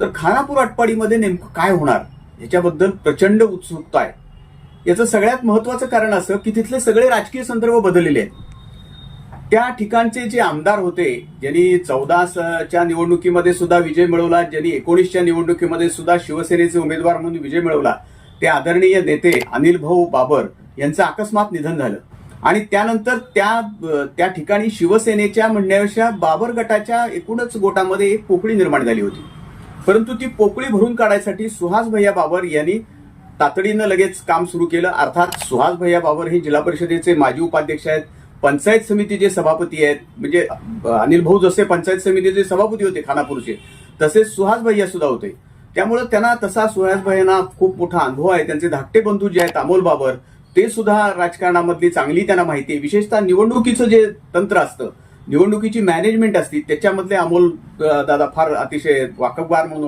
तर खानापूर आटपाडीमध्ये नेमकं काय होणार? याच्याबद्दल प्रचंड उत्सुकता आहे. याचं सगळ्यात महत्वाचं कारण असं की तिथले सगळे राजकीय संदर्भ बदललेले आहेत. त्या ठिकाणचे जे आमदार होते ज्यांनी चौदाच्या निवडणुकीमध्ये सुद्धा विजय मिळवला ज्यांनी एकोणीसच्या निवडणुकीमध्ये सुद्धा शिवसेनेचे उमेदवार म्हणून विजय मिळवला ते आदरणीय नेते अनिल भाऊ बाबर यांचं अकस्मात निधन झालं. आणि त्यानंतर त्या त्या ठिकाणी शिवसेनेच्या म्हणण्यापेक्षा बाबर गटाच्या एकूणच गोटामध्ये एक पोकळी निर्माण झाली होती. परंतु ती पोकळी भरून काढायसाठी सुहास भैया बाबर यांनी तातडीनं लगेच काम सुरू केलं. अर्थात सुहास भैया बाबर हे जिल्हा परिषदेचे माजी उपाध्यक्ष आहेत. पंचायत समितीचे सभापती आहेत. म्हणजे अनिल भाऊ जसे पंचायत समितीचे सभापती होते खानापूरचे तसेच सुहास भैया सुद्धा होते. त्यामुळे त्यांना तसा सुहास भैयांना खूप मोठा अनुभव आहे. त्यांचे धाकटे बंधू जे आहेत अमोल बाबर ते सुद्धा राजकारणामधली चांगली त्यांना माहिती आहे. विशेषतः निवडणुकीचं जे तंत्र असतं निवडणुकीची मॅनेजमेंट असते त्याच्यामधले अमोल दादा फार अतिशय वाकबगार म्हणून